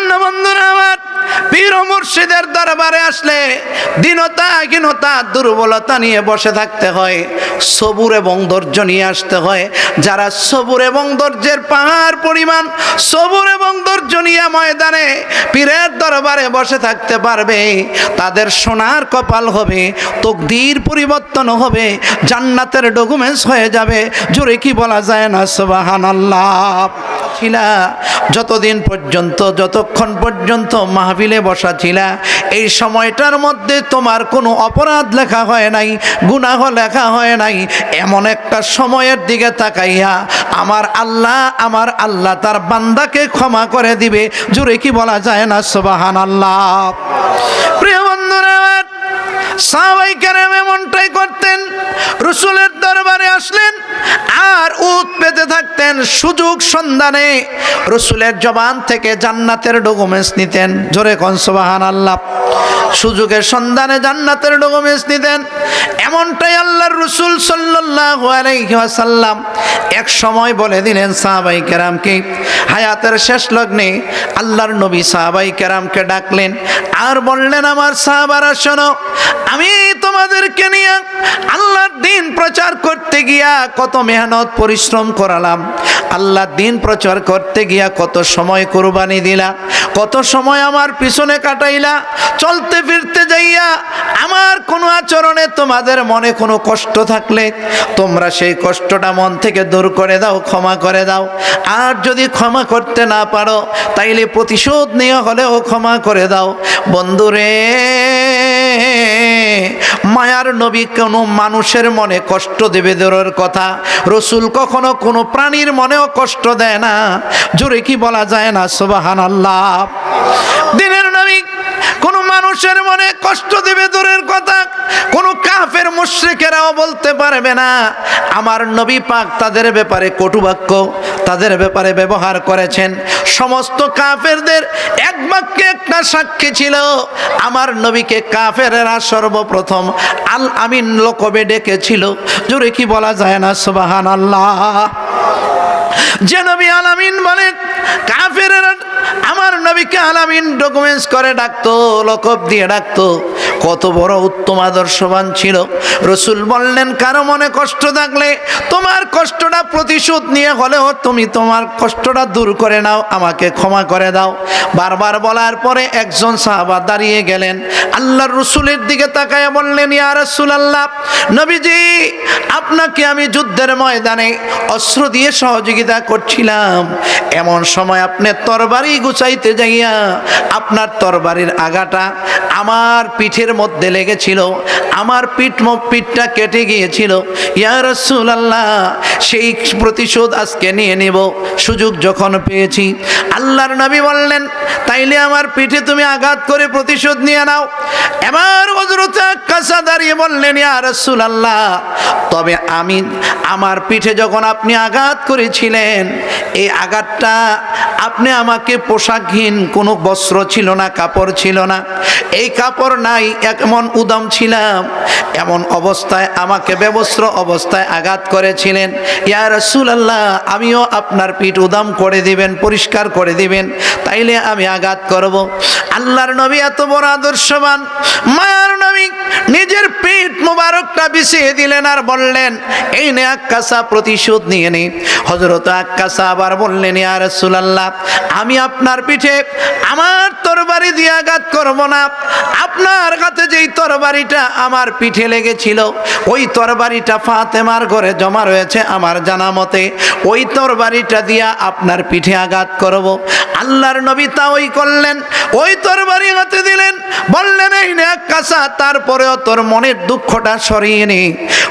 এজন্য বন্ধুরা আমার, পীর মুর্শিদের দরবারে আসলে দীনতা, হীনতা, দুর্বলতা নিয়ে বসে থাকতে হয়, সবুর এবং ধৈর্য নিয়ে আসতে হয়। যারা সবুর এবং ধৈর্যের পাহাড় পরিমাণ, সবুর এবং ধৈর্য নিয়ে ময়দানে পীরের দরবারে বসে থাকতে পারবে, তাদের সোনার কপাল হবে, তকদির পরিবর্তন হবে, জান্নাতের ডকুমেন্টস হয়ে যাবে। জোরে কি বলা যায় না? সুবাহান আল্লাহ ছিলা যতদিন পর্যন্ত, যতক্ষণ পর্যন্ত মাহবিলে বসা ছিলা এই সময়টার মধ্যে তোমার কোনো অপরাধ লেখা হয় নাই, গুনাহ লেখা হয় নাই, এমন একটা সময়ের দিকে তাকাইয়া আমার আল্লাহ আমার আল্লাহ তার বান্দাকে ক্ষমা করে দিবে। জুড়ে কি বলা যায় না? সুবাহান আল্লাহ প্রিয় সাহাবাই এমনটাই করতেন, রসুলের দরবারে আসলেন, আর উত পেতে থাকতেন, সুযোগ সন্ধানে রসুলের জবান থেকে জান্নাতের ডকুমেন্টস নিতেন। জোরে কনসবাহান আল্লাহ সুযোগের সন্ধানে জান্নাতের ডকুমেন্টস নিতেন এমনটাই আল্লাহর রসুল সাল্লাহ আলাইসাল্লাম এক সময় বলে দিলেন সাহাবাই কেরামকে, হায়াতের শেষ লগ্নে আল্লাহর নবী সাহাবাই কেরামকে ডাকলেন আর বললেন, আমার সাহাবারা, শোনো, আমি তোমাদেরকে নিয়ে আল্লাহর দিন প্রচার করতে গিয়া কত মেহনত, পরিশ্রম করালাম। আল্লাহর দিন প্রচার করতে গিয়া কত সময় কোরবানি দিলা, কত সময় আমার পিছনে কাটাইলা, চলতে ফিরতে যাইয়া আমার কোনো আচরণে তোমাদের মনে কোনো কষ্ট থাকলে তোমরা সেই কষ্টটা মন থেকে দূর করে দাও, ক্ষমা করে দাও। আর যদি ক্ষমা করতে না পারো, তাইলে প্রতিশোধ নিয়ে হলেও ক্ষমা করে দাও। বন্ধুরে মায়ার নবী কোনো মানুষের মনে কষ্ট দেবে দেওয়ার কথা? রসুল কখনো কোনো প্রাণীর মনেও কষ্ট দেয় না। জোরে কি বলা যায় না? সোবাহান আল্লাহ দিনের কোনো মানুষের মনে কষ্ট দেবে দূরের কথা, কোনো কাফের মুশ্রিকেরাও বলতে পারবে না, আমার নবী পাক তাদের ব্যাপারে কটুবাক্য, তাদের ব্যাপারে ব্যবহার করেছেন। সমস্ত কাফেরদের এক বাক্যে একটা সাক্ষী ছিল, আমার নবীকে কাফেরেরা সর্বপ্রথম আল আমিন লোকবে ডেকেছিল। জোরে কি বলা যায় না? সুবাহান আল্লাহ যে নবী আলামিন বলেন কাফেরেরা আমার নবীকে আলামিন ডকুমেন্টস করে ডাকতো লকব দিয়ে ডাকতো। কত বড় উত্তম আদর্শবান ছিল। রসুল বললেন, কারও মনে কষ্ট থাকলে তোমার কষ্টটা প্রতিশোধ নিয়ে হলেও তুমি তোমার কষ্টটা দূর করে নাও, আমাকে ক্ষমা করে দাও। বারবার বলার পরে একজন সাহাবা দাঁড়িয়ে গেলেন। আল্লাহর রসুলের দিকে তাকায় বললেন, ইয়া রসুল আল্লাহ নবীজি, আপনাকে আমি যুদ্ধের ময়দানে অস্ত্র দিয়ে সহযোগিতা করছিলাম। এমন সময় আপনি তরবারি গুছাইতে যাইয়া আপনার তরবারির আগাটা আমার পিঠের মধ্যে লেগেছিল, আমার পিঠ পিঠটা কেটে গিয়েছিল। ইয়া রসুল আল্লাহ সেই প্রতিশোধ আজকে নিয়ে নেব। সুযোগ যখন পেয়েছি আল্লাহর নবী বললেন, তাইলে আমার পিঠে তুমি আঘাত করে প্রতিশোধ নিয়ে নাও। এবার হজরত কাসা দাঁড়িয়ে বললেন, ইয়া আল্লাহ তবে আমি, আমার পিঠে যখন আপনি আঘাত করেছিলেন, এই আঘাতটা আপনি আমাকে পোশাকহীন, কোনো বস্ত্র ছিল না, কাপড় ছিল না। এই কাপড় নাই, এমন উদম ছিলাম, এমন অবস্থায় আমাকে ব্যবস্ত্র অবস্থায় আঘাত করেছিলেন। ইয়া রসুল আল্লাহ আমিও আপনার পিঠ উদাম করে দিবেন, পরিষ্কার করে দিবেন, তাইলে আমি আঘাত করব। আল্লাহর নবী এত বড় আদর্শবান। মায়ার নবী নিজের পেট মোবারকটা বিছিয়ে দিলেন আর বললেন, এই নে আক্কাসা, প্রতিশোধ নিয়ে নে। হজরত আক্কাসা আবার বললেন, ইয়া রাসূলুল্লাহ, আমি আপনার পিঠে আমার তরবারি দিয়ে আঘাত করব না। আপনার হাতে যেই তরবারিটা আমার পিঠে লেগেছিল, ওই তরবারিটা ফাতেমার ঘরে জমা রয়েছে আমার জানা মতে। ওই তরবারিটা দিয়া আপনার পিঠে আঘাত করব। আল্লাহর নবী তা ওই করলেন, ওই তরবারি হাতে দিলেন, বললেন, এই নে আক্কাসা, তারপরেও তোর মনের দুঃখটা সরিয়ে নে।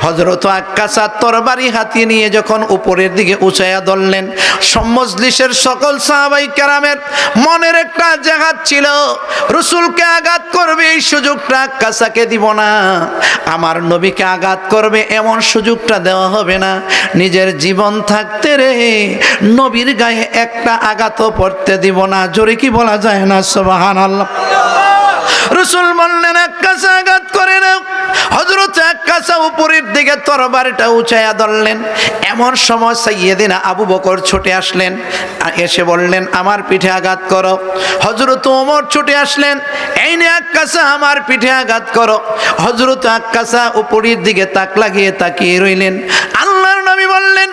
হজরত আক্কাসা তরবারি হাতিয়ে নিয়ে যখন উপরের দিকে উঁচাইয়া ধরলেন, সম্মজলিসের সকল সাহাবাই কেরামের মনের একটা জাগাত ছিল রসুলকে আঘাত করবে, এই সুযোগটা কাসাকে দিব না। আমার নবীকে আঘাত করবে, এমন সুযোগটা দেওয়া হবে না। নিজের জীবন থাকতে রে, নবীর গায়ে একটা আঘাতও পড়তে দিব না। জোরে কি বলা যায় না? সোবাহান আল্লাহ রসুল বললেন, এক কাছে আঘাত হজরত আকাশা উপরের দিকে তরবারিটা উঁচাইয়া ধরলেন। এমন সময় সাইয়েদিনা আবু বকর ছুটে আসলেন এসে বললেন, আমার পিঠে আঘাত করো। হজরত ওমর ছুটে আসলেন এই নে আকাশা আমার পিঠে আঘাত করো। হজরত আকাশা উপরের দিকে তাক লাগিয়ে তাকিয়ে রইলেন আল্লাহর নবী বললেন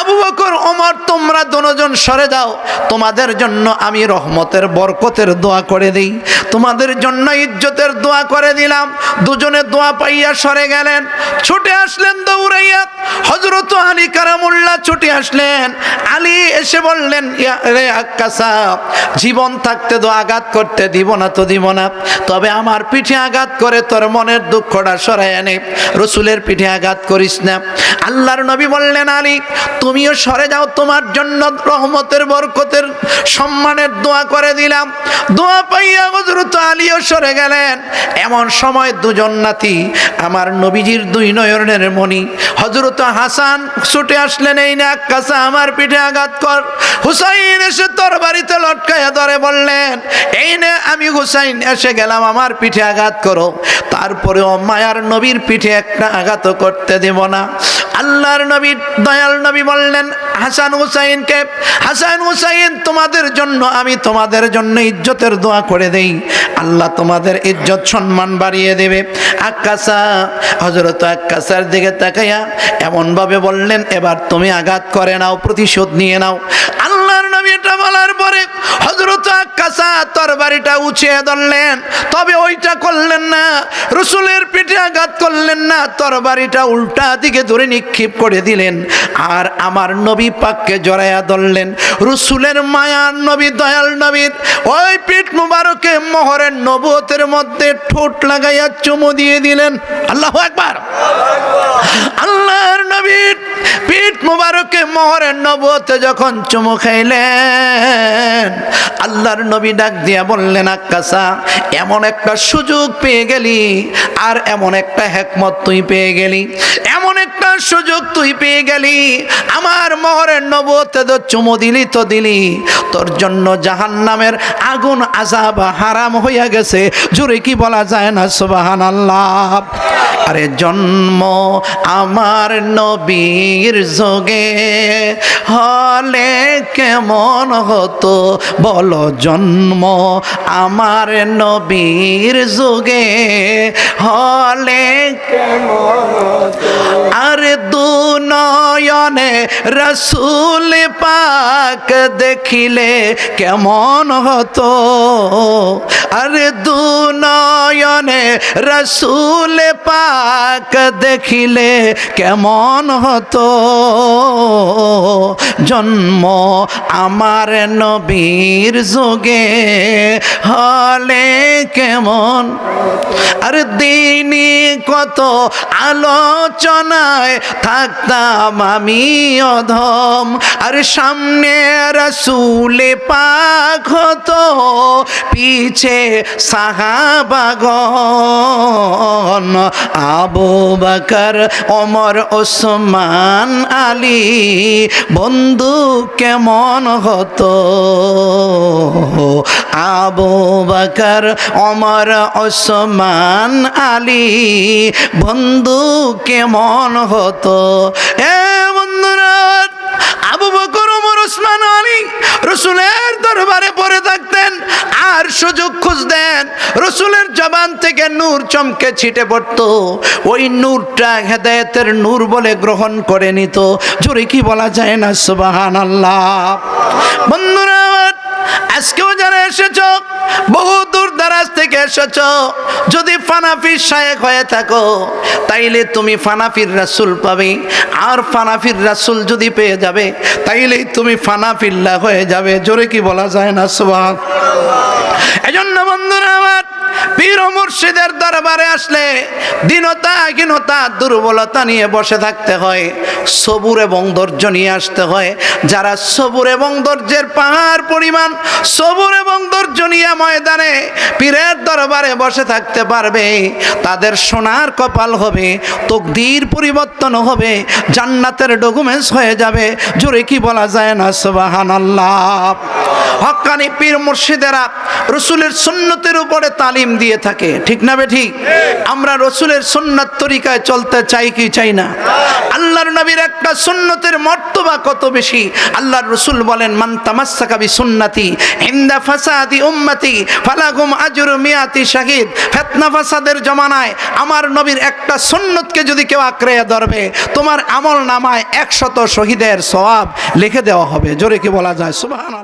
আবু বকর ওমর তোমরা দুজন সরে যাও। তোমাদের জন্য আমি রহমতের বরকতের দোয়া করে দিই। তোমাদের জন্য ইজ্জতের দোয়া করে দিলাম। দুজনে দোয়া পাইয়া সরে গেলেন। ছুটে আসলেন দৌড়াইয়া। হজরত আলী কারামুল্লাহ ছুটে আসলেন। আলী এসে বললেন, "ইয়া রে আক্কাসা জীবন থাকতে তো আঘাত করতে দিব না তো দিব না। তবে আমার পিঠে আঘাত করে তোর মনের দুঃখটা সরাই আনে। রসুলের পিঠে আঘাত করিস না। আল্লাহর নবী বললেন, আলী, তুমিও সরে যাও, তোমার জন্য রহমতের, বরকতের সম্মানের দোয়া করে দিলাম। দোয়া পাইয়া হজরত আলীও সরে গেলেন। এমন সময় দুজন নাতি, আমার নবীজির দুই নয়নের মণি হজরত হাসান ছুটে আসলেন, এই না কাসা আমার পিঠে আঘাত কর। হুসাইন এসে তোর বাড়িতে লটকাইয়া ধরে বললেন, এই নে, আমি হুসাইন, এসে গেলাম, আমার পিঠে আঘাত করো। তারপরেও মায়ার নবীর পিঠে একটা আঘাত করতে দেব না। আল্লাহর নবী, দয়াল নবী বললেন, হাসান হুসাইনকে, হাসান হুসাইন, তোমাদের জন্য আমি তোমাদের জন্য ইজ্জতের দোয়া করে দেই। আল্লাহ তোমাদের ইজ্জত সম্মান বাড়িয়ে দেবে। আকাশা হজরত আকাশার দিকে তাকাইয়া এমনভাবে বললেন, এবার তুমি আঘাত করে নাও, প্রতিশোধ নিয়ে নাও। এটা বলার পরে হজরত আকাশা তরবারিটা উঁচিয়ে ধরলেন। তবে ওইটা করলেন না, রসুলের পিঠে আঘাত করলেন না, তরবারিটা উল্টা দিকে ধরে নিক্ষেপ করে দিলেন। আর আমার নবী পাককে জড়াইয়া ধরলেন। রসুলের মায়ার নবী, দয়াল নবীর ওই পিঠ মুবারকে মোহরের নবতের মধ্যে ঠোঁট লাগাইয়া চুমু দিয়ে দিলেন। আল্লাহ একবার আল্লাহর নবীর পিঠ মুবারকে মোহরের নবতে যখন চুমু খাইলেন, আল্লাহর নবী ডাক দিয়া বললেন আকাশা এমন একটা সুযোগ পেয়ে গেলি আর এমন একটা হেকমত তুই পেয়ে গেলি। এমন একটা সুযোগ তুই পেয়ে গেলি, আমার মোহরের নবতে তো চুমু দিলি তো দিলি। তোর জন্য জাহান নামের আগুন আজাব হারাম হইয়া গেছে। জোরে কি বলা যায় না? সুবাহান আল্লাহ আরে জন্ম আমার নবীর যোগে। হলে কেমন হতো বলো জন্ম আমার নবীর যোগে। হলে কেমন আরে দু নয়নে রসুল পাক দেখিলে কেমন হতো? আরে দু নয়নে রসুল পাক দেখিলে কেমন হতো? জন্ম আমার নবীর যোগে হলে কেমন? আর দিনই কত আলোচনায় থাকতাম আমি অধম। আর সামনে রসুলে পাক হতো, পিছে সাহাবাগন আবু বাকর, ওমর, ওসমান, আলী। বন্ধু কেমন হতো? আবু বাকর, ওমর, ওসমান, আলী। বন্ধু কেমন হতো? এ বন্ধুরা, আবু বকর ওসমান আলী রসুলের দরবারে পড়ে থাকতেন, আর সুযোগ খুঁজতেন। রসুলের জবান থেকে নূর চমকে ছিটে পড়ত। ওই নূরটা হেদায়তের নূর বলে গ্রহণ করে নিত। জোরে কি বলা যায় না? সুবাহান আল্লাহ বন্ধুরা আজকেও যারা এসেছ, বহু দূর দারাজ থেকে এসেছ, যদি ফানাফির শায়েক হয়ে থাকো, তাইলে তুমি ফানাফির রাসুল পাবে। আর ফানাফির রাসুল যদি পেয়ে যাবে, তাইলেই তুমি ফানাফিল্লা হয়ে যাবে। জোরে কি বলা যায় না? সোহাগ এজন্য আমার পীর মুর্শিদের দরবারে আসলে দীনতা, হীনতা, দুর্বলতা নিয়ে বসে থাকতে হয়, সবুর এবং ধৈর্য নিয়ে আসতে হয়। যারা সবুর এবং ধৈর্যের পাহাড় পরিমাণ, সবুর এবং ধৈর্য নিয়ে ময়দানে, পীরের দরবারে বসে থাকতে পারবে, তাদের সোনার কপাল হবে, তকদির পরিবর্তন হবে, জান্নাতের ডকুমেন্টস হয়ে যাবে। জোরে কি বলা যায় না? সুবহানাল্লাহ। হক্কানি পীর মুর্শিদেরা রসুলের সুন্নতের উপরে তালিম তালিম দিয়ে থাকে। ঠিক না বে ঠিক? আমরা রসুলের সুন্নাত তরিকায় চলতে চাই কি চাই না? আল্লাহর নবীর একটা সুন্নতের মর্তবা কত বেশি? আল্লাহর রসুল বলেন, মান তামাসসাকা বি সুন্নাতি হিন্দা ফাসাদি উম্মাতি ফালাগুম আজুর মিয়াতি শাহিদ। ফেতনা ফাসাদের জমানায় আমার নবীর একটা সুন্নতকে যদি কেউ আঁকড়ে ধরবে, তোমার আমল নামায় একশত শহীদের সওয়াব লিখে দেওয়া হবে। জোরে কি বলা যায়? সুবহান